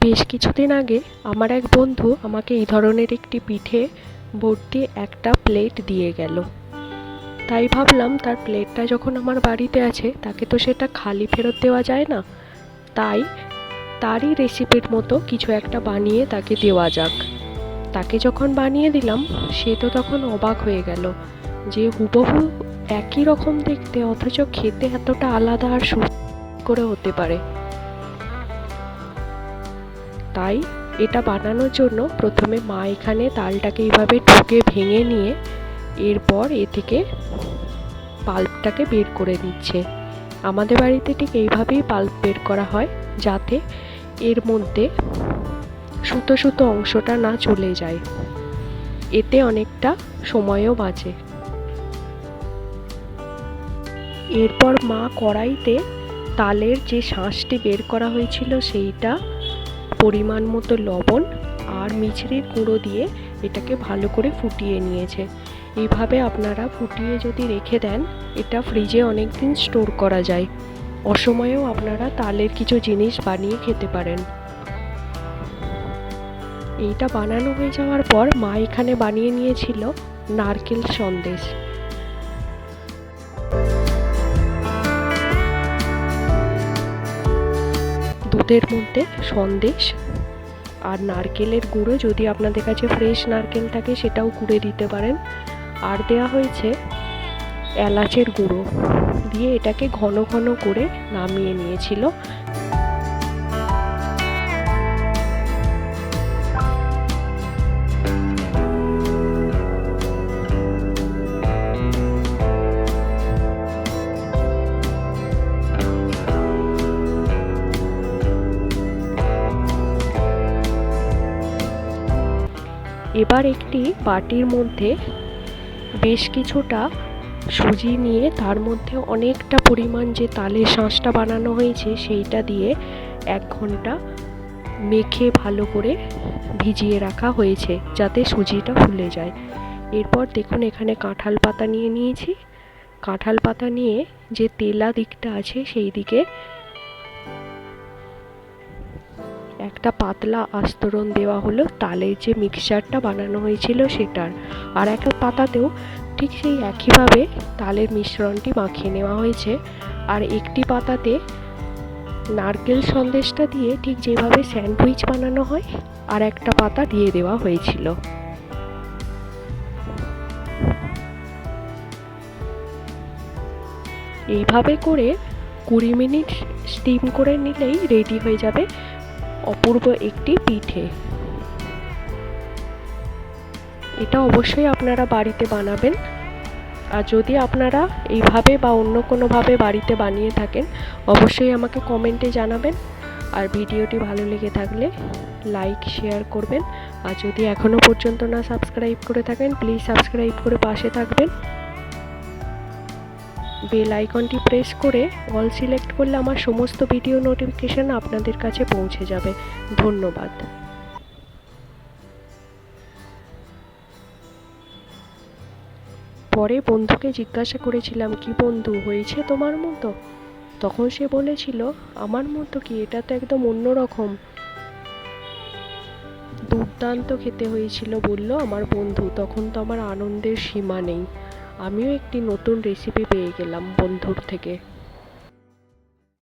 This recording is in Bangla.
বেশ কিছুদিন আগে আমার এক বন্ধু আমাকে এই ধরনের একটি পিঠে ভর্তি একটা প্লেট দিয়ে গেল। তাই ভাবলাম তার প্লেটটা যখন আমার বাড়িতে আছে, তাকে তো সেটা খালি ফেরত দেওয়া যায় না। তাই তারই রেসিপির মতো কিছু একটা বানিয়ে তাকে দেওয়া যাক। তাকে যখন বানিয়ে দিলাম, সে তো তখন অবাক হয়ে গেল যে হুবহু একই রকম দেখতে, অথচ খেতে এতটা আলাদা আর সু করে হতে পারে। তাই এটা বানানোর জন্য প্রথমে মা এখানে তালটাকে এইভাবে ঠুকে ভেঙে নিয়ে এরপর এ থেকে পাল্পটাকে বের করে নিচ্ছে। আমাদের বাড়িতে ঠিক এইভাবেই পাল্প বের করা হয় যাতে এর মধ্যে সুতো সুতো অংশটা না চলে যায়। এতে অনেকটা সময়ও বাঁচে। এরপর মা কড়াইতে তালের যে শাঁসটি বের করা হয়েছিল সেইটা পরিমাণ মতো লবণ আর মিছরির গুঁড়ো দিয়ে এটাকে ভালো করে ফুটিয়ে নিয়েছে। এইভাবে আপনারা ফুটিয়ে যদি রেখে দেন, এটা ফ্রিজে অনেক দিন স্টোর করা যায়। অসময়েও আপনারা তালের কিছু জিনিস বানিয়ে খেতে পারেন। এইটা বানানো হয়ে যাওয়ার পর মা এখানে বানিয়ে নিয়েছিল নারকেল সন্দেশ। দুধের মধ্যে সন্দেশ আর নারকেলের গুঁড়ো, যদি আপনাদের কাছে ফ্রেশ নারকেল থাকে সেটাও কুড়ে দিতে পারেন। আর দেয়া হয়েছে এলাচের গুঁড়ো। দিয়ে এটাকে ঘন ঘন করে নামিয়ে নিয়েছিল। এবার একটি বাটির মধ্যে বেশ কিছুটা সুজি নিয়ে তার মধ্যে অনেকটা পরিমাণ যে তালের শাঁসটা বানানো হয়েছে, সেইটা দিয়ে এক ঘণ্টা মেখে ভালো করে ভিজিয়ে রাখা হয়েছে যাতে সুজিটা ফুলে যায়। এরপর দেখুন এখানে কাঁঠাল পাতা নিয়ে নিয়েছি। কাঁঠাল পাতা নিয়ে যে তেলা দিকটা আছে সেই দিকে একটা পাতলা আস্তরণ দেওয়া হলো তালের যে মিক্সচারটা বানানো হয়েছিল সেটার। আর একটা পাতাতেও ঠিক সেই একইভাবে তালের মিশ্রণটি মাখিয়ে নেওয়া হয়েছে। আর একটি পাতাতে নারকেল সন্দেশটা দিয়ে ঠিক যেভাবে স্যান্ডউইচ বানানো হয়, আর একটা পাতা দিয়ে দেওয়া হয়েছিল। এইভাবে করে কুড়ি মিনিট স্টিম করে নিলেই রেডি হয়ে যাবে। অপূর্ব একটি পিঠে। এটা অবশ্যই আপনারা বাড়িতে বানাবেন। আর যদি আপনারা এইভাবে বা অন্য কোনোভাবে বাড়িতে বানিয়ে থাকেন, অবশ্যই আমাকে কমেন্টে জানাবেন। আর ভিডিওটি ভালো লেগে থাকলে লাইক, শেয়ার করবেন। আর যদি এখনও পর্যন্ত না সাবস্ক্রাইব করে থাকেন, প্লিজ সাবস্ক্রাইব করে পাশে থাকবেন। বেল আইকনটি প্রেস করে অল সিলেক্ট করলে আমার সমস্ত ভিডিও নোটিফিকেশান আপনাদের কাছে পৌঁছে যাবে। ধন্যবাদ। পরে বন্ধুকে জিজ্ঞাসা করেছিলাম, কি বন্ধু, হয়েছে তোমার মতো? তখন সে বলেছিল, আমার মতো কি? এটা তো একদম অন্যরকম দুর্দান্ত খেতে হয়েছিল বলল আমার বন্ধু, তখন তো আমার আনন্দের সীমা নেই। আমিও একটি নতুন রেসিপি পেয়ে গেলাম বন্ধুর থেকে।